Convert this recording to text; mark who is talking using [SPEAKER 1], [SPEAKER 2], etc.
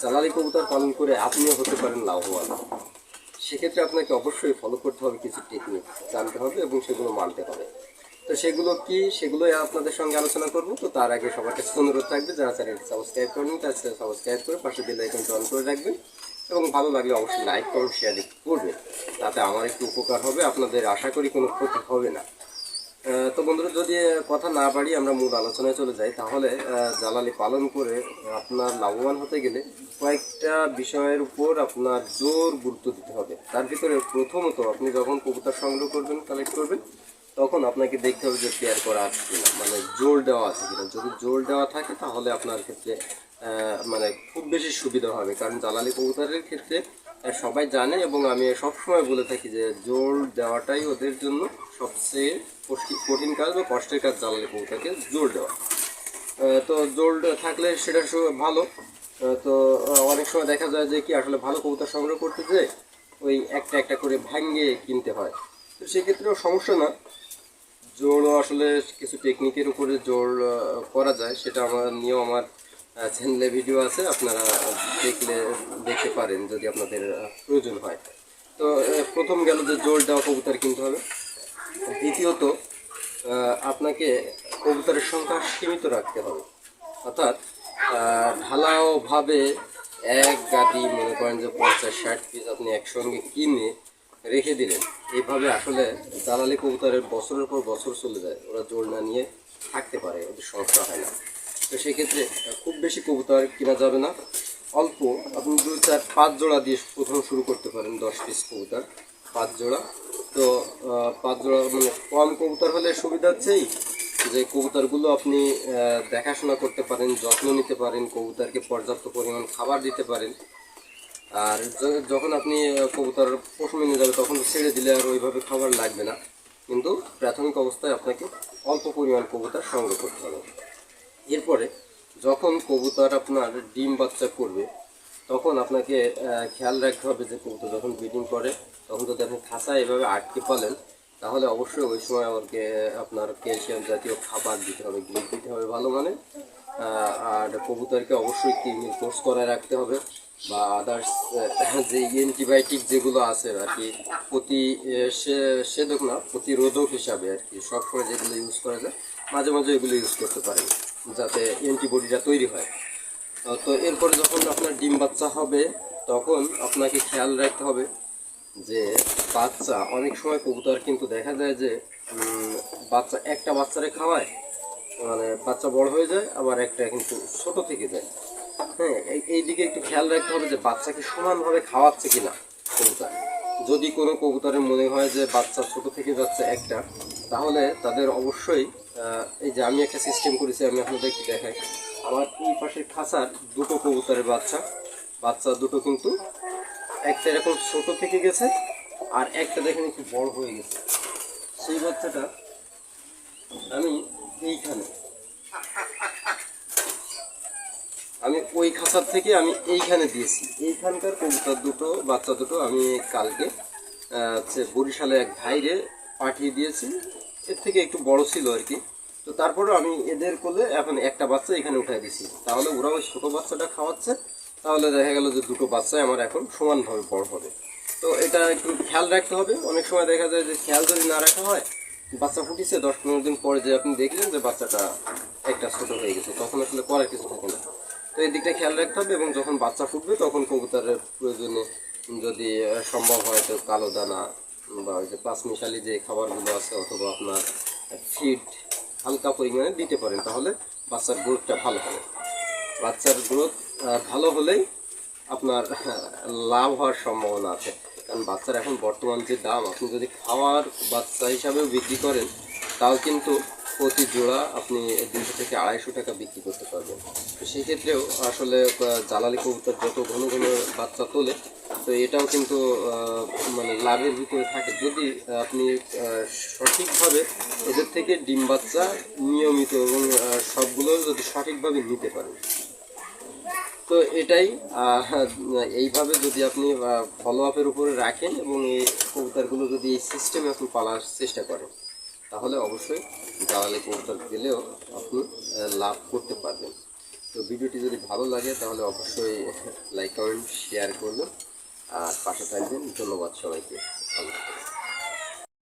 [SPEAKER 1] জ্বালালি কবুতর পালন করে আপনিও হতে পারেন লাভবান। সেক্ষেত্রে আপনাকে অবশ্যই ফলো করতে হবে কিছু টেকনিক জানতে হবে এবং সেগুলো মানতে হবে। তো সেগুলো কি? সেগুলোই আপনাদের সঙ্গে আলোচনা করব। তো তার আগে সবার কাছে অনুরোধ থাকবে, যারা চ্যানেলটি সাবস্ক্রাইব করেন তার সাবস্ক্রাইব করে পাশে বেল আইকনটি অন করে রাখবেন এবং ভালো লাগলে অবশ্যই লাইক করুন শেয়ার করবেন। তাতে আমার একটু উপকার হবে। আপনাদের আশা করি কোনো ক্ষতি হবে না। তো বন্ধুরা যদি কথা না বাড়ি আমরা মূল আলোচনায় চলে যাই তাহলে আহ, জ্বালালি পালন করে আপনার লাভবান হতে গেলে কয়েকটা বিষয়ের উপর আপনার জোর গুরুত্ব দিতে হবে। তার ভিতরে প্রথমত আপনি যখন কবুতর সংগ্রহ করবেন কালেক্ট করবেন তখন আপনাকে দেখতে হবে যে পেয়ার করা আছে কিনা মানে জোর দেওয়া আছে কিনা। যদি জোর দেওয়া থাকে তাহলে আপনার ক্ষেত্রে মানে খুব বেশি সুবিধা হবে। কারণ জ্বালালি কবুতরের ক্ষেত্রে সবাই জানে এবং আমি সবসময় বলে থাকি যে জোর দেওয়াটাই ওদের জন্য সবচেয়ে কঠিন কাজ বা কষ্টের কাজ জ্বালালি কবুতরকে জোর দেওয়া। তো জোর থাকলে সেটা ভালো। তো অনেক সময় দেখা যায় যে কি আসলে ভালো কবুতর সংগ্রহ করতে যে ওই একটা একটা করে ভাঙ্গে কিনতে হয়। তো সেক্ষেত্রেও সমস্যা না। জোরও আসলে কিছু টেকনিকের উপরে জোর করা যায়, সেটা আমার নিয়েও আমার চ্যানেলে ভিডিও আছে, আপনারা দেখলে, দেখতে পারেন যদি আপনাদের প্রয়োজন হয়। তো প্রথম গেল যে জোর দেওয়া কবুতর কিনতে হবে। দ্বিতীয়ত আপনাকে কবুতরের সংখ্যা সীমিত রাখতে হবে। অর্থাৎ ঢালাওভাবে এক গাদি মনে করেন যে পঞ্চাশ, ষাট পিস আপনি একসঙ্গে কিনে রেখে দিলেন। এইভাবে আসলে দালালি কবুতরের বছরের পর বছর চলে যায়। ওরা জোর না নিয়ে থাকতে পারে, ওদের সমস্যা হয় না। তো সেক্ষেত্রে খুব বেশি কবুতর কেনা যাবে না। অল্প, আপনি দু চার, পাঁচ জোড়া দিয়ে প্রথম শুরু করতে পারেন, দশ পিস কবুতর, পাঁচ জোড়া। তো পাঁচ জোড়া মানে কম কবুতর হলে সুবিধা হচ্ছেই যে কবুতরগুলো আপনি দেখাশোনা করতে পারেন, যত্ন নিতে পারেন, কবুতরকে পর্যাপ্ত পরিমাণ খাবার দিতে পারেন। আর যখন আপনি কবুতর পশমে নিয়ে যাবে তখন ছেড়ে দিলে আর ওইভাবে খাবার লাগবে না। কিন্তু প্রাথমিক অবস্থায় আপনাকে অল্প পরিমাণ কবুতর সংগ্রহ করতে হবে। এরপরে যখন কবুতর আপনার ডিম বাচ্চা করবে, তখন আপনাকে খেয়াল রাখতে হবে যে কবুতর যখন ব্রিডিং করে, তখন যদি আপনি খাঁচা এভাবে আটকে পালেন তাহলে অবশ্যই ওই সময় ওকে আপনার ক্যালসিয়াম জাতীয় খাবার দিতে হবে, গ্রিপ দিতে হবে ভালো মানে। আর কবুতরকে অবশ্যই কৃমির কোর্স করায় রাখতে হবে বা আদার্স যে অ্যান্টিবায়োটিক যেগুলো আছে আর কি, প্রতি সে- সেদক না, প্রতিরোধক হিসাবে আর কি, সবসময় যেগুলো ইউজ করা যায়, মাঝে মাঝে এগুলো ইউজ করতে পারেন। যাতে অ্যান্টিবডিটা তৈরি হয়। তো এরপরে যখন আপনার ডিম বাচ্চা হবে, তখন আপনাকে খেয়াল রাখতে হবে যে বাচ্চা, অনেক সময় কবুতর কিন্তু দেখা যায় যে বাচ্চা একটা বাচ্চারে খাওয়ায় মানে বাচ্চা বড় হয়ে যায়, আবার একটা কিন্তু ছোট থেকে যায়। হ্যাঁ এই- দিকে একটু খেয়াল রাখতে হবে যে বাচ্চাকে সমানভাবে খাওয়াচ্ছে কিনা কবুতর। যদি কোনো কবুতরের মনে হয় যে বাচ্চা ছোট থেকে যাচ্ছে একটা, তাহলে তাদের অবশ্যই এই যে আমি একটা সিস্টেম করেছি, আমি আপনাদের একটু দেখাই। আমার এই পাশের খাঁচার দুটো কবুতরের বাচ্চা। বাচ্চা দুটো কিন্তু একটা এরকম ছোট থেকে গেছে, আর একটা দেখেন একটু বড় হয়ে গেছে। সেই বাচ্চাটা আমি এইখানে আমি ওই খাঁচার থেকে আমি এইখানে দিয়েছি। এইখানকার কবুতর দুটো, বাচ্চা দুটো আমি কালকে হচ্ছে বরিশালে এক ভাইরে পাঠিয়ে দিয়েছি। এর থেকে একটু বড় ছিল আর কি। তো তারপরেও আমি এদের কোলে এখন একটা বাচ্চা এখানে উঠাই দিছি। তাহলে ওরা ওই ছোটো বাচ্চাটা খাওয়াচ্ছে। তাহলে দেখা গেল যে দুটো বাচ্চাই আমার এখন সমানভাবে বড় হবে। তো এটা একটু খেয়াল রাখতে হবে। অনেক সময় দেখা যায় যে খেয়াল যদি না রাখা হয়, বাচ্চা ফুটিছে, দশ পনেরো দিন পরে যে আপনি দেখলেন যে বাচ্চাটা একটা ছোটো হয়ে গেছে, তখন আসলে করার কিছু থাকে না। তো এই দিকটা খেয়াল রাখতে হবে এবং যখন বাচ্চা ফুটবে তখন কবুতরের প্রয়োজনে যদি সম্ভব হয় তো কালো দানা বা ওই যে পাঁচমিশালি যে খাবারগুলো আছে অথবা আপনার ফিড হালকা পরিমাণে দিতে পারেন, তাহলে বাচ্চার গ্রোথটা ভালো হবে। বাচ্চার গ্রোথ ভালো হলেই আপনার লাভ হওয়ার সম্ভাবনা আছে। কারণ বাচ্চার এখন বর্তমান যে দাম, আপনি যদি খাওয়ার বাচ্চা হিসাবেও বিক্রি করেন, তাও কিন্তু প্রতি জোড়া আপনি দুশো থেকে আড়াইশো টাকা বিক্রি করতে পারবেন। তো সেই ক্ষেত্রেও আসলে জ্বালালি কবুতর যত ঘন ঘন বাচ্চা তোলে, তো এটাও কিন্তু মানে লাভের ভিতরে থাকে। যদি আপনি সঠিকভাবে এদের থেকে ডিম বাচ্চা নিয়মিত এবং সবগুলো যদি সঠিকভাবে নিতে পারেন। তো এটাই এইভাবে যদি আপনি ফলো আপের উপরে রাখেন এবং এই কবুতরগুলো যদি এই সিস্টেমে আপনি পালার চেষ্টা করেন। তাহলে অবশ্যই দালালি কবুতর পেলেও আপনি লাভ করতে পারবেন। তো ভিডিওটি যদি ভালো লাগে, তাহলে অবশ্যই লাইক, কমেন্ট শেয়ার করবেন। আর পাশে থাকবেন। ধন্যবাদ সবাইকে। থাকবেন।